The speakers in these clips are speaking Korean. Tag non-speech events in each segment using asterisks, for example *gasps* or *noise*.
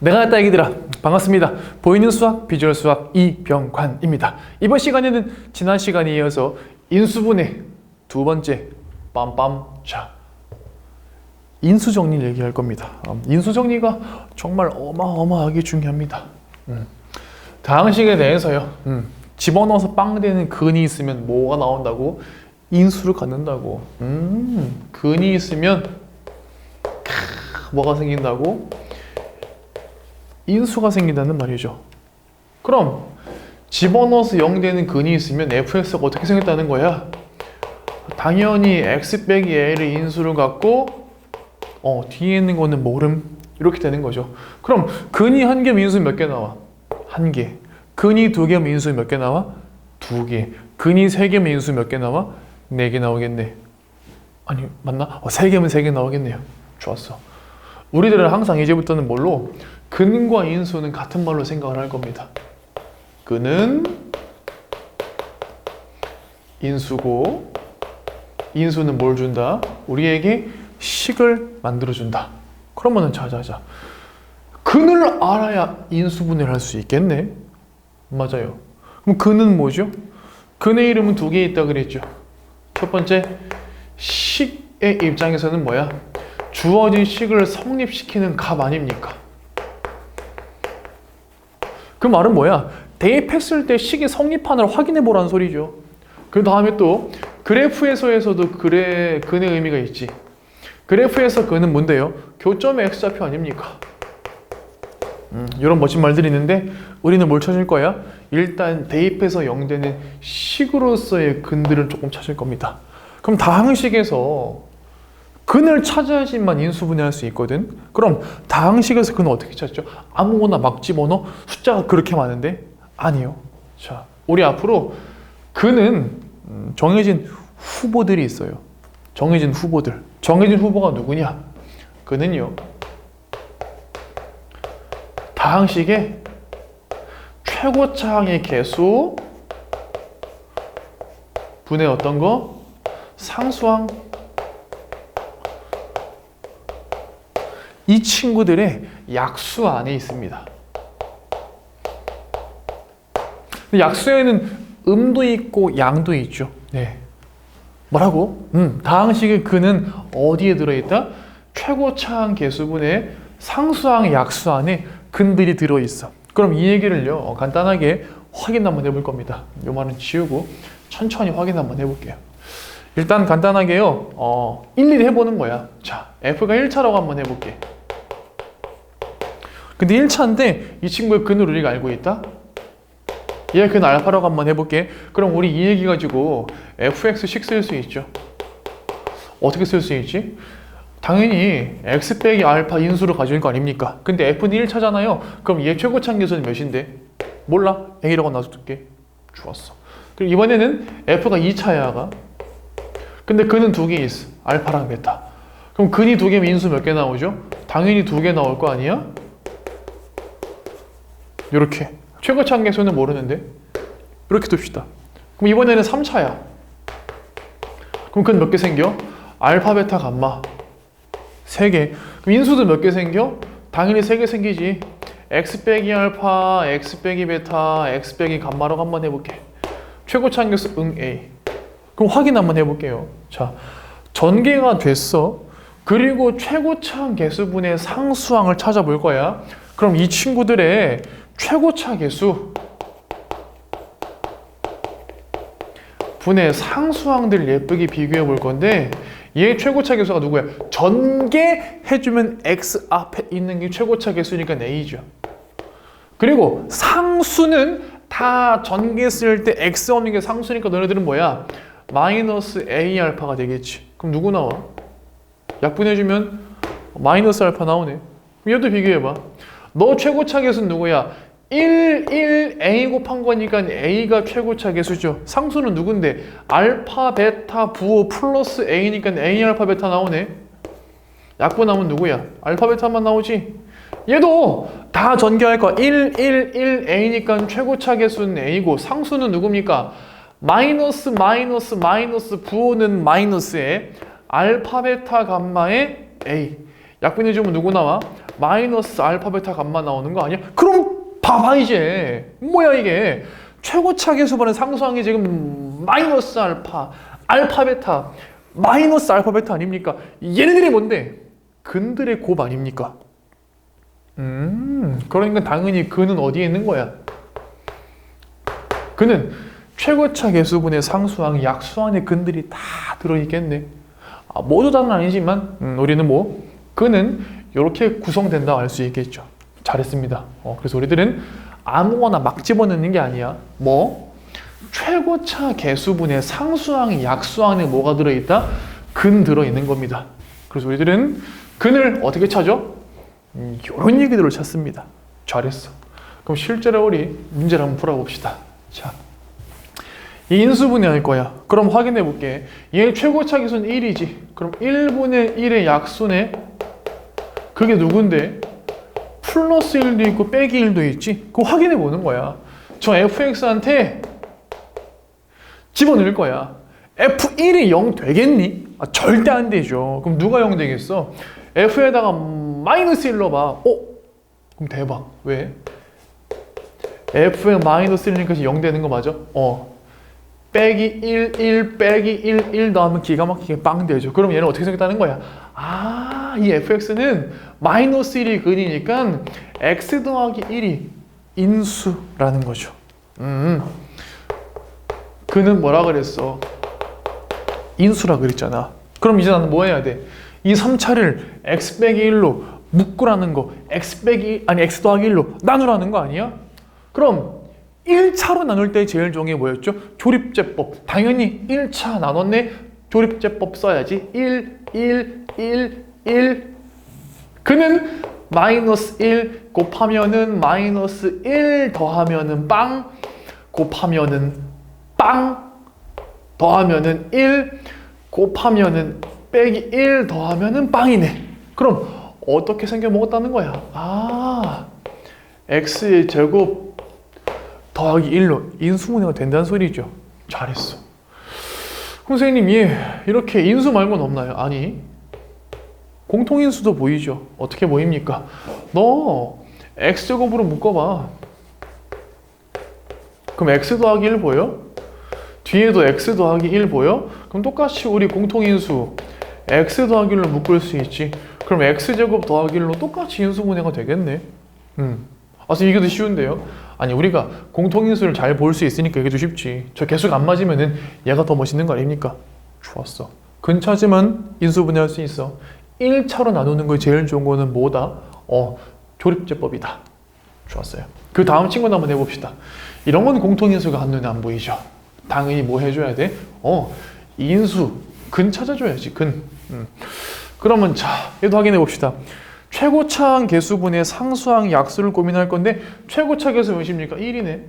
내가 했다 얘기들아. 반갑습니다. 보이는 수학 비주얼 수학 이병관입니다. 이번 시간에는 지난 시간에 이어서 인수분해 두 번째 빰빰 자. 인수정리를 얘기할 겁니다. 음, 인수정리가 정말 어마어마하게 중요합니다. 음. 다항식에 대해서요. 음, 집어넣어서 빵 되는 근이 있으면 뭐가 나온다고 인수를 갖는다고 음, 근이 있으면 캬, 뭐가 생긴다고 인수가 생긴다는 말이죠. 그럼 집어넣어서 0 되는 근이 있으면 fx가 어떻게 생겼다는 거야? 당연히 x 빼기 a를 인수를 갖고 어, 뒤에 있는 거는 모름 이렇게 되는 거죠. 그럼 근이 한 개면 인수 몇 개 나와? 한 개. 근이 두 개면 인수 몇 개 나와? 두 개. 근이 세 개면 인수 몇 개 나와? 네 개 나오겠네. 아니 맞나? 어, 세 개면 세 개 나오겠네요. 좋았어. 우리들은 항상 이제부터는 뭘로 근과 인수는 같은 말로 생각을 할 겁니다. 근은 인수고 인수는 뭘 준다? 우리에게 식을 만들어 준다. 그러면은 자자자. 근을 알아야 인수분해를 할 수 있겠네. 맞아요. 그럼 근은 뭐죠? 근의 이름은 두 개 있다 그랬죠. 첫 번째 식의 입장에서는 뭐야? 주어진 식을 성립시키는 값 아닙니까? 그 말은 뭐야? 대입했을 때 식이 성립하는 확인해 보라는 소리죠. 그 다음에 또 그래프에서에서도 그래 근의 의미가 있지. 그래프에서 근은 뭔데요? 교점의 x좌표 아닙니까? 음, 이런 멋진 말들이 있는데 우리는 뭘 찾을 거야? 일단 대입해서 0되는 식으로서의 근들을 조금 찾을 겁니다. 그럼 다항식에서 근을 찾아야지만 인수분해할 수 있거든. 그럼 다항식에서 근은 어떻게 찾죠? 아무거나 막 집어넣어 숫자가 그렇게 많은데 아니요. 자, 우리 앞으로 근은 음, 정해진 후보들이 있어요. 정해진 후보들. 정해진 후보가 누구냐? 그는요. 다항식의 최고차항의 개수 분의 어떤 거? 상수항 이 친구들의 약수 안에 있습니다. 약수에는 음도 있고 양도 있죠. 네. 뭐라고? 음, 다항식의 근은 어디에 들어있다? 최고차항 개수분의 상수항 약수 안에 근들이 들어있어. 그럼 이 얘기를요 어, 간단하게 확인 한번 해볼 겁니다. 요 말은 지우고 천천히 확인 한번 해볼게요. 일단 간단하게요 어, 일일이 해보는 거야. 자, f가 1차라고 한번 해볼게. 근데 1차인데 이 친구의 근을 우리가 알고 있다? 얘 근 알파라고 한번 해볼게. 그럼 우리 이 얘기 가지고 fx식 쓸수 있죠. 어떻게 쓸 수 있지? 당연히 x 빼기 알파 인수를 가질 거 아닙니까? 근데 f는 1차잖아요. 그럼 얘 최고차항 계수는 몇인데? 몰라. a라고 놔둘게. 좋았어. 그리고 이번에는 f가 2차야가. 근데 근은 두 개 있어. 알파랑 베타. 그럼 근이 두 개면 인수 몇 개 나오죠? 당연히 두 개 나올 거 아니야? 이렇게 최고차항 계수는 모르는데 이렇게 둡시다. 그럼 이번에는 3차야. 그럼 근 몇 개 생겨? 알파, 베타, 감마 3개. 그럼 인수도 몇 개 생겨? 당연히 3개 생기지. x 빼기 알파, x 빼기 베타, x 빼기 감마라고 한번 해볼게. 최고차항 계수 응 A. 그럼 확인 한번 해볼게요. 자, 전개가 됐어. 그리고 최고차항 개수분의 상수항을 찾아볼 거야. 그럼 이 친구들의 최고차 개수 분의 상수항들 예쁘게 비교해 볼 건데 얘 최고차 개수가 누구야? 전개해주면 x 앞에 있는 게 최고차 개수니까 a죠. 그리고 상수는 다 전개 쓸때 x 없는 게 상수니까 너네들은 뭐야? 마이너스 a 알파가 되겠지. 그럼 누구 나와? 약분해주면 마이너스 알파 나오네. 얘도 비교해봐. 너 최고차 개수는 누구야? 1, 1, A 곱한 거니까 A가 최고차 개수죠. 상수는 누군데? 알파, 베타, 부호 플러스 A니까 A 알파, 베타 나오네. 약분하면 누구야? 알파, 베타만 나오지. 얘도 다 전개할 거야. 1, 1, 1, A니까 최고차 개수는 A고 상수는 누굽니까? 마이너스, 마이너스, 마이너스, 부호는 마이너스에 알파 베타 감마의 A 약분해 주면 누구 나와? 마이너스 알파 베타 감마 나오는 거 아니야? 그럼 봐봐 이제 뭐야 이게 최고차 계 수반의 상수항이 지금 마이너스 알파 알파 베타 마이너스 알파 베타 아닙니까? 얘네들이 뭔데? 근들의 곱 아닙니까? 음 그러니까 당연히 근은 어디에 있는 거야? 그는 최고차 계수분의 상수항, 약수항의 근들이 다 들어있겠네. 아, 모두 다는 아니지만 음, 우리는 뭐 그는 이렇게 구성된다 알 수 있겠죠. 잘했습니다. 어, 그래서 우리들은 아무거나 막 집어넣는 게 아니야. 뭐 최고차 계수분의 상수항, 약수항에 뭐가 들어있다? 근 들어있는 겁니다. 그래서 우리들은 근을 어떻게? 음, 이런 얘기들을 찾습니다. 잘했어. 그럼 실제로 우리 문제를 한번 풀어봅시다. 자, 이 인수분해 할 거야. 그럼 확인해 볼게. 얘 최고차 계수는 1이지. 그럼 1분의 1의 약수네. 그게 누군데? 플러스 1도 있고 빼기 1도 있지. 그거 확인해 보는 거야. 저 fx한테 집어넣을 거야. f1이 0 되겠니? 아, 절대 안 되죠. 그럼 누가 0 되겠어? f에다가 마이너스 1 넣어봐. 어? 그럼 대박. 왜? f에 마이너스 1이니까 0 되는 거 맞아? 어. 빼기 1, 1, 빼기 1, 1 넣으면 기가 막히게 빵 되죠. 그럼 얘는 어떻게 생겼다는 거야? 아, 이 fx는 마이너스 1이 근이니까 x 더하기 1이 인수라는 거죠. 음. 그는 뭐라 그랬어? 인수라 그랬잖아. 그럼 이제 나는 뭐 해야 돼? 이 3차를 x 빼기 1로 묶으라는 거, x 빼기 아니 x 더하기 1로 나누라는 거 아니야? 그럼 1차로 나눌 때 제일 좋은 게 뭐였죠? 조립제법. 당연히 1차 나눴네. 조립제법 써야지. 1, 1, 1, 1. 그는 마이너스 1 곱하면은 마이너스 1 더하면은 빵 곱하면은 빵 더하면은 1 곱하면은 빼기 1 더하면은 빵이네. 그럼 어떻게 생겨 먹었다는 거야? 아, x의 제곱 더하기 1로 인수분해가 된다는 소리죠. 잘했어. 선생님, 예, 이렇게 인수 말고는 없나요? 아니, 공통인수도 보이죠. 어떻게 보입니까? 너 x제곱으로 묶어봐. 그럼 x 더하기 1 보여? 뒤에도 x 더하기 1 보여? 그럼 똑같이 우리 공통인수 x 더하기 1로 묶을 수 있지. 그럼 x제곱 더하기 1로 똑같이 인수분해가 되겠네. 음. 아, 선 이게 더 쉬운데요? 아니 우리가 공통인수를 잘 볼 수 있으니까 이게 더 쉽지. 저 개수가 안 맞으면은 얘가 더 멋있는 거 아닙니까? 좋았어. 근 찾으면 인수분해할 수 있어. 1차로 나누는 거 제일 좋은 거는 뭐다? 어, 조립제법이다. 좋았어요. 그 다음 친구도 한번 해봅시다. 이런 건 공통인수가 한눈에 안 보이죠. 당연히 뭐 해줘야 돼? 어, 인수, 근 찾아줘야지, 근. 음. 그러면 자, 얘도 확인해 봅시다. 최고차항 개수분의 상수항 약수를 고민할 건데 최고차 개수 몇입니까? 1이네.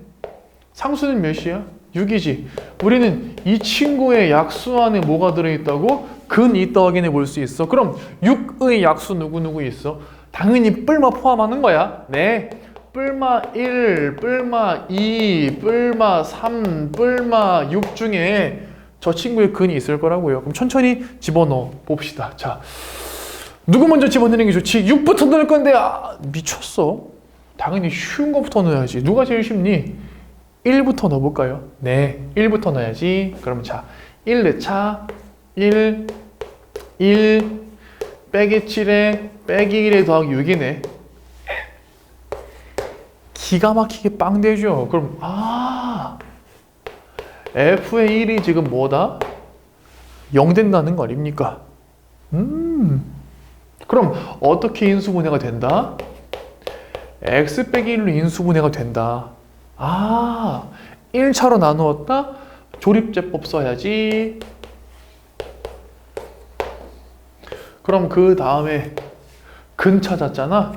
상수는 몇이야? 6이지. 우리는 이 친구의 약수 안에 뭐가 들어있다고? 근 있다 확인해 볼 수 있어. 그럼 6의 약수 누구누구 있어? 당연히 뿔마 포함하는 거야. 네. 뿔마 1, 뿔마 2, 뿔마 3, 뿔마 6 중에 저 친구의 근이 있을 거라고요. 그럼 천천히 집어넣어 봅시다. 자, 누구 먼저 집어넣는 게 좋지? 6부터 넣을 건데 아, 미쳤어. 당연히 쉬운 거부터 넣어야지. 누가 제일 쉽니? 1부터 넣어볼까요? 네, 1부터 넣어야지. 그럼 자, 1 넣자. 1, 1, 빼기 7에 빼기 1에 더하기 6이네. 기가 막히게 빵 되죠. 그럼 아, f의 1이 지금 뭐다? 0 된다는 거 아닙니까? 음, 그럼 어떻게 인수분해가 된다? x 빼기 1로 인수분해가 된다. 아, 1차로 나누었다? 조립제법 써야지. 그럼 그 다음에 근 찾았잖아?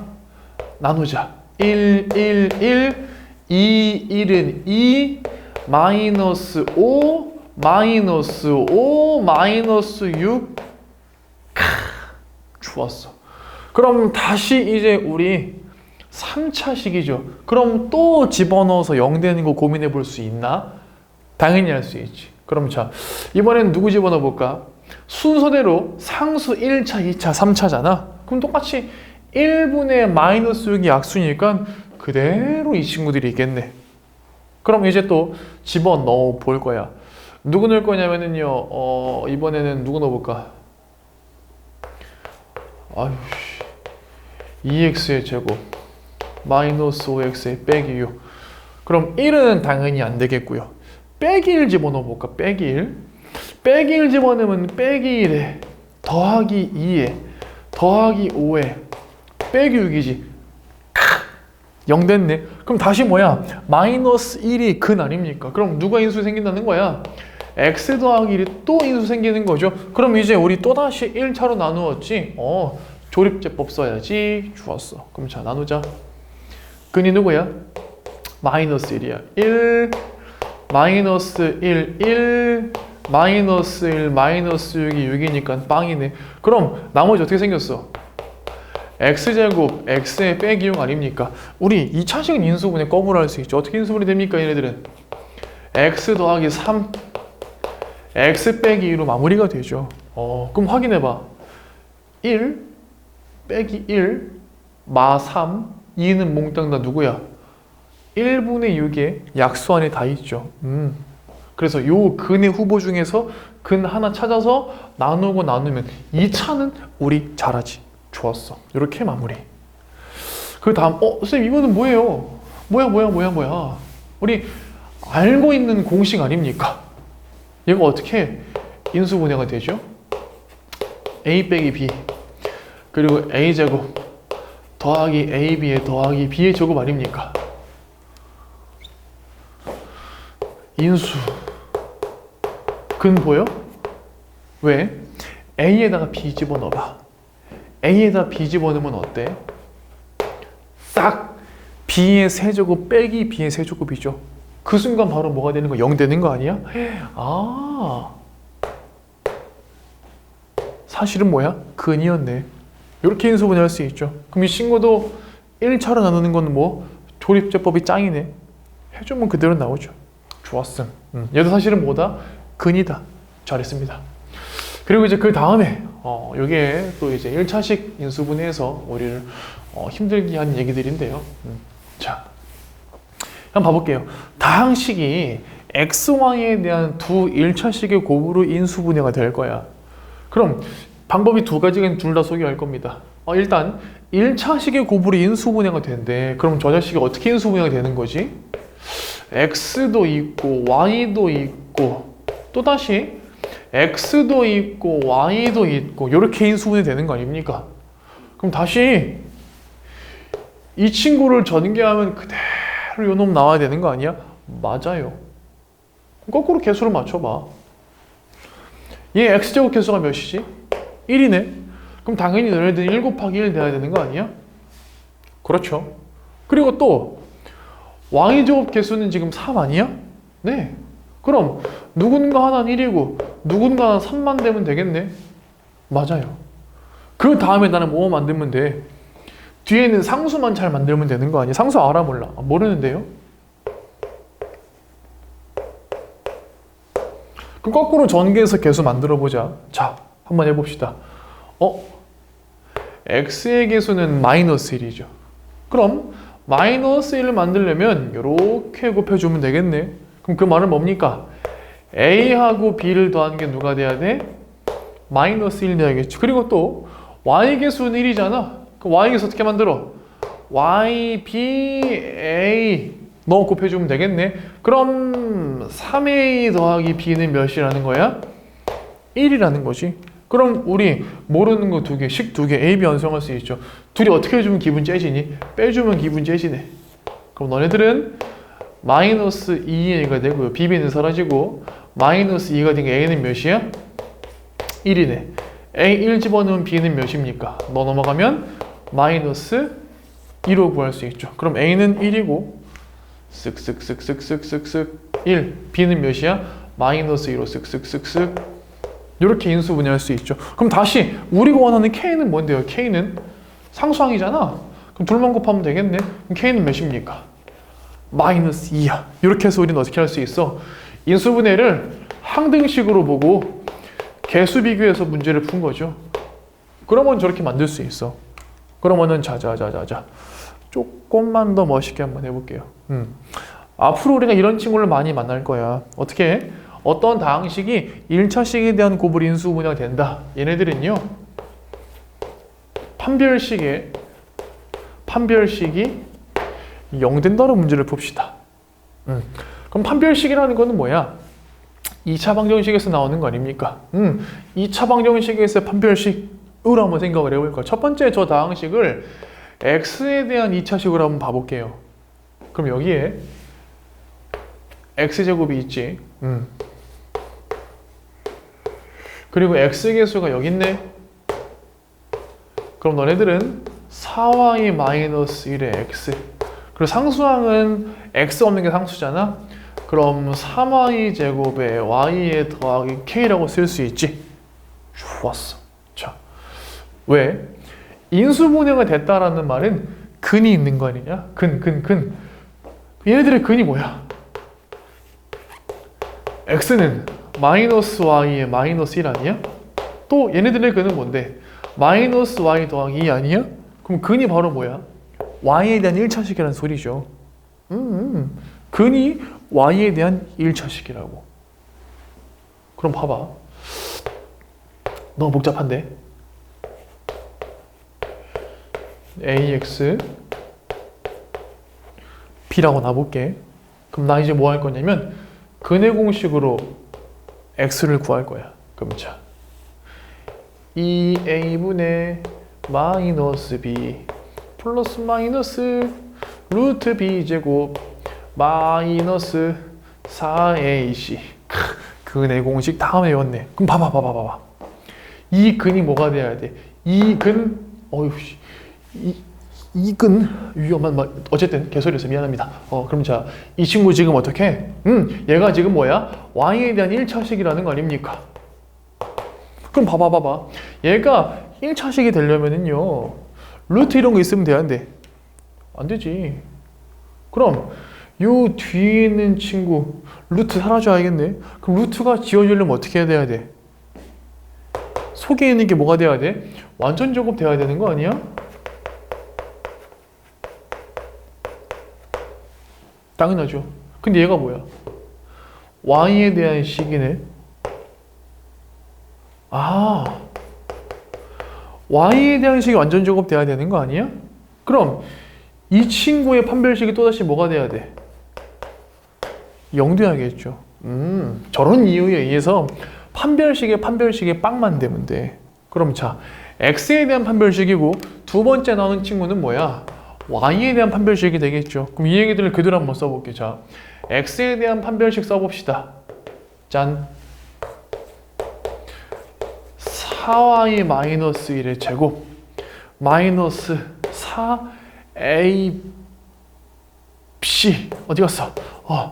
나누자. 1, 1, 1, 2, 1은 2, 마이너스 5, 마이너스 5, 마이너스 6. 크, 좋았어. 그럼 다시 이제 우리 3차식이죠. 그럼 또 집어넣어서 0 되는 거 고민해 볼 수 있나? 당연히 할 수 있지. 그럼 자, 이번엔 누구 집어넣어 볼까? 순서대로 상수 1차, 2차, 3차잖아. 그럼 똑같이 1분의 마이너스 6이 약수니까 그대로 이 친구들이 있겠네. 그럼 이제 또 집어 넣어 볼 거야. 누구 넣을 거냐면은요, 어, 이번에는 누구 넣어볼까? 아유, 씨. 2x의 제곱, 마이너스 5x의 빼기 6. 그럼 1은 당연히 안 되겠고요. 빼기 1 집어넣어볼까? 빼기 1. 빼기 1 집어넣으면 빼기 1에 더하기 2에 더하기 5에 빼기 6이지. 0 됐네. 그럼 다시 뭐야? 마이너스 1이 근 아닙니까? 그럼 누가 인수 생긴다는 거야? x 더하기 1이 또 인수 생기는 거죠. 그럼 이제 우리 또다시 1차로 나누었지? 어, 조립제법 써야지. 좋았어. 그럼 자, 나누자. 근이 누구야? 마이너스 1이야. 1, 마이너스 1, 1, 마이너스 1, 마이너스 6이 6이니까 빵이네. 그럼 나머지 어떻게 생겼어? x제곱 x의 빼기 6 아닙니까? 우리 2차식은 인수분해 거꾸로 할수 있죠. 어떻게 인수분해 됩니까? 얘네들은 x 더하기 3 x 빼기 2로 마무리가 되죠. 어, 그럼 확인해 봐. 1 빼기 1 마 3 2는 몽땅 다 누구야? 1분의 6에 약수 안에 다 있죠. 음. 그래서 요 근의 후보 중에서 근 하나 찾아서 나누고 나누면 2차는 우리 잘하지. 좋았어. 이렇게 마무리. 그 다음, 어, 선생님, 이거는 뭐예요? 뭐야, 뭐야, 뭐야, 뭐야. 우리 알고 있는 공식 아닙니까? 얘가 어떻게 인수분해가 되죠? a 빼기 b 그리고 a 제곱 더하기 ab의 더하기 b의 제곱 아닙니까? 인수 근 보여? 왜? a에다가 b 집어넣어봐 a에다 b 집어넣으면 어때? 싹 b의 세제곱 빼기 b의 세제곱이죠 그 순간 바로 뭐가 되는 거? 0 되는 거 아니야? *gasps* 아 사실은 뭐야? 근이었네 이렇게 인수분해 할 수 있죠 그럼 이 친구도 1차로 나누는 건 뭐? 조립제법이 짱이네 해주면 그대로 나오죠 좋았음 음, 얘도 사실은 뭐다? 근이다 잘했습니다 그리고 이제 그 다음에 어, 이게 또 이제 1차식 인수분해에서 우리를 어, 힘들게 한 얘기들인데요 음, 자 한번 봐볼게요. 다항식이 x, y에 대한 두 1차식의 곱으로 인수분해가 될 거야. 그럼 방법이 두 가지는 둘다 소개할 겁니다. 어, 일단 1차식의 곱으로 인수분해가 된대. 그럼 저 자식이 어떻게 인수분해가 되는 거지? x도 있고 y도 있고 또다시 x도 있고 y도 있고 이렇게 인수분해 되는 거 아닙니까? 그럼 다시 이 친구를 전개하면 그대로 요놈 나와야 되는 거 아니야? 맞아요. 거꾸로 개수를 맞춰봐. 얘 x제곱 개수가 몇이지? 1이네. 그럼 당연히 너네들은 1 곱하기 1 돼야 되는 거 아니야? 그렇죠. 그리고 또 y제곱 개수는 지금 3 아니야? 네. 그럼 누군가 하나는 1이고 누군가 하나는 3만 되면 되겠네. 맞아요. 그 다음에 나는 뭐 만들면 돼? 뒤에는 상수만 잘 만들면 되는 거 아니야? 상수 알아 몰라? 아, 모르는데요? 그럼 거꾸로 전개해서 개수 만들어 보자. 자, 한번 해봅시다. 어? x의 개수는 마이너스 1이죠. 그럼 마이너스 1을 만들려면 이렇게 곱해주면 되겠네. 그럼 그 말은 뭡니까? a하고 b를 더하는 게 누가 돼야 돼? 마이너스 1 돼야겠지. 그리고 또 y 개수는 1이잖아. 그 y 개수 어떻게 만들어? y, b, a 넣어 곱해주면 되겠네. 그럼 3a 더하기 b는 몇이라는 거야? 1이라는 거지. 그럼 우리 모르는 거 두 개, 식 두 개, a, b 완성할 수 있죠. 둘이 어떻게 해주면 기분 째지니? 빼주면 기분 째지네. 그럼 너네들은 마이너스 2a가 되고요. b는 사라지고 마이너스 2가 된게 a는 몇이야? 1이네. a 1 집어넣으면 b는 몇입니까? 너 넘어가면 마이너스 2로 구할 수 있죠. 그럼 a는 1이고 쓱쓱쓱쓱쓱쓱쓱 1 b는 몇이야? 마이너스 2로 쓱쓱쓱쓱 이렇게 인수 분해할 수 있죠. 그럼 다시 우리가 원하는 k는 뭔데요? k는 상수항이잖아. 그럼 둘만 곱하면 되겠네. 그럼 k는 몇입니까? 마이너스 2야. 이렇게 해서 우리는 어떻게 할 수 있어? 인수분해를 항등식으로 보고 개수 비교해서 문제를 푼 거죠. 그러면 저렇게 만들 수 있어. 그러면은 자자자자자 조금만 더 멋있게 한번 해볼게요. 음. 앞으로 우리가 이런 친구를 많이 만날 거야. 어떻게? 해? 어떤 다항식이 1차식에 대한 곱을 인수분해가 된다. 얘네들은요. 판별식에 판별식이 0 된다는 문제를 봅시다. 음. 그럼 판별식이라는 거는 뭐야? 2차 방정식에서 나오는 거 아닙니까? 음. 2차 방정식에서 판별식으로 한번 생각을 해볼 거야. 첫 번째 저 다항식을 x에 대한 2차식으로 한번 봐볼게요. 그럼 여기에 x제곱이 있지. 음. 그리고 x계수가 여기 있네. 그럼 너네들은 4y 마이너스 1의 x. 그리고 상수항은 x 없는 게 상수잖아. 그럼 3y 제곱에 y에 더하기 k라고 쓸 수 있지. 좋았어. 자, 왜? 인수분해가 됐다라는 말은 근이 있는 거 아니냐? 근, 근, 근. 얘네들의 근이 뭐야? x는 마이너스 y의 마이너스 1 아니야? 또 얘네들의 근은 뭔데? 마이너스 y 더하기 2 아니야? 그럼 근이 바로 뭐야? Y에 대한 1차식이라는 소리죠. 음, 음. 근이 y에 대한 1차식이라고. 그럼 봐봐. 너무 복잡한데? ax b라고 놔볼게. 그럼 나 이제 뭐 할 거냐면 근의 공식으로 x를 구할 거야. 그럼 자 2a분의 마이너스 b 플러스 마이너스 루트 b 제곱 마이너스 4ac 근의 *laughs* 공식 다음에 외웠네. 그럼 봐봐 봐봐 봐봐. 이 근이 뭐가 돼야 돼? 이근 어휴 씨. 이 이근 위험한 말 어쨌든 개소리에서 미안합니다. 어 그럼 자 이 친구 지금 어떻게? 음 얘가 지금 뭐야? y에 대한 1차식이라는 거 아닙니까? 그럼 봐봐 봐봐. 얘가 1차식이 되려면은요 루트 이런 거 있으면 되는데 안 되지. 그럼 요 뒤에 있는 친구 루트 사라져야겠네. 그럼 루트가 지워지려면 어떻게 해야 돼야 돼? 속에 있는 게 뭐가 돼야 돼? 완전 제곱 돼야 되는 거 아니야? 당연하죠. 근데 얘가 뭐야? y에 대한 식이네. 아, y에 대한 식이 완전 제곱 돼야 되는 거 아니야? 그럼 이 친구의 판별식이 또다시 뭐가 돼야 돼? 0 돼야겠죠. 음, 저런 이유에 의해서 판별식의 판별식의 빵만 되면 돼. 그럼 자, x에 대한 판별식이고 두 번째 나오는 친구는 뭐야? y에 대한 판별식이 되겠죠. 그럼 이 얘기들을 그대로 한번 써볼게. 자, x에 대한 판별식 써봅시다. 짠. 4y 마이너스 1의 제곱 마이너스 4a c 어디 갔어? 어,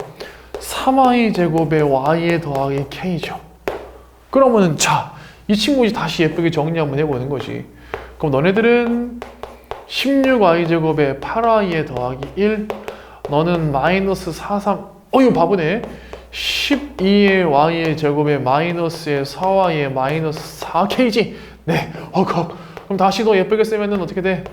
3y 제곱에 y에 더하기 k죠. 그러면은 자, 이 친구 이제 다시 예쁘게 정리 한번 해보는 거지. 그럼 너네들은 16y 제곱에 8y에 더하기 1 너는 마이너스 43 어휴 바보네 12의 y의 제곱에 마이너스의 4y의 마이너스 4kg 네 어, 거. 그럼 다시 더 예쁘게 쓰면은 어떻게 돼?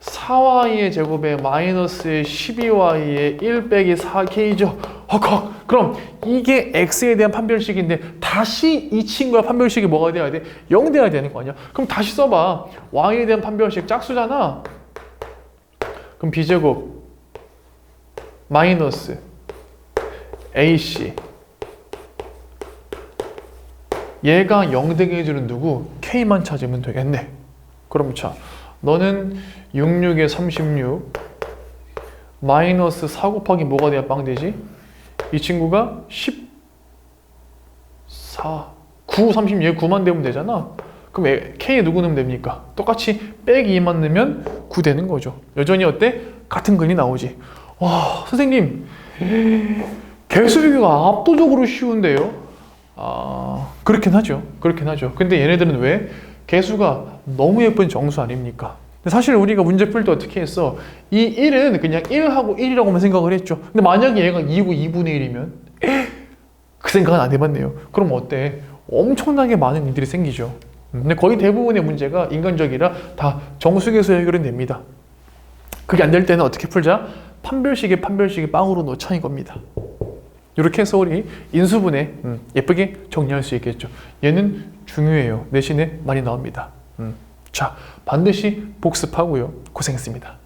4y의 제곱에 마이너스의 12y의 1 빼기 4k죠 헉헉 그럼 이게 x에 대한 판별식인데 다시 이 친구의 판별식이 뭐가 돼야 돼? 0 돼야 되는 거 아니야? 그럼 다시 써봐 y에 대한 판별식 짝수잖아 그럼 b제곱 마이너스 ac 얘가 0 되게 해주는 누구? k만 찾으면 되겠네 그럼 자 너는 66에 36 마이너스 4 곱하기 뭐가 돼야 빵 되지? 이 친구가 14 9 30 얘 9만 되면 되잖아 그럼 애- K에 누구 넣으면 됩니까? 똑같이 빼기 2만 넣으면 9 되는 거죠 여전히 어때? 같은 근이 나오지 와 선생님 개수 비교가 압도적으로 쉬운데요 아 그렇긴 하죠 그렇긴 하죠 근데 얘네들은 왜? 개수가 너무 예쁜 정수 아닙니까? 사실 우리가 문제 풀 때 어떻게 했어? 이 1은 그냥 1하고 1이라고만 생각을 했죠. 근데 만약에 얘가 2고 2분의 1이면 그 생각은 안 해봤네요. 그럼 어때? 엄청나게 많은 일들이 생기죠. 음, 근데 거의 대부분의 문제가 인간적이라 다 정수계에서 해결은 됩니다. 그게 안 될 때는 어떻게 풀자? 판별식에 판별식에 빵으로 넣자인 겁니다. 이렇게 해서 우리 인수분해 음, 예쁘게 정리할 수 있겠죠. 얘는 중요해요. 내신에 많이 나옵니다. 음, 자, 반드시 복습하고요. 고생했습니다.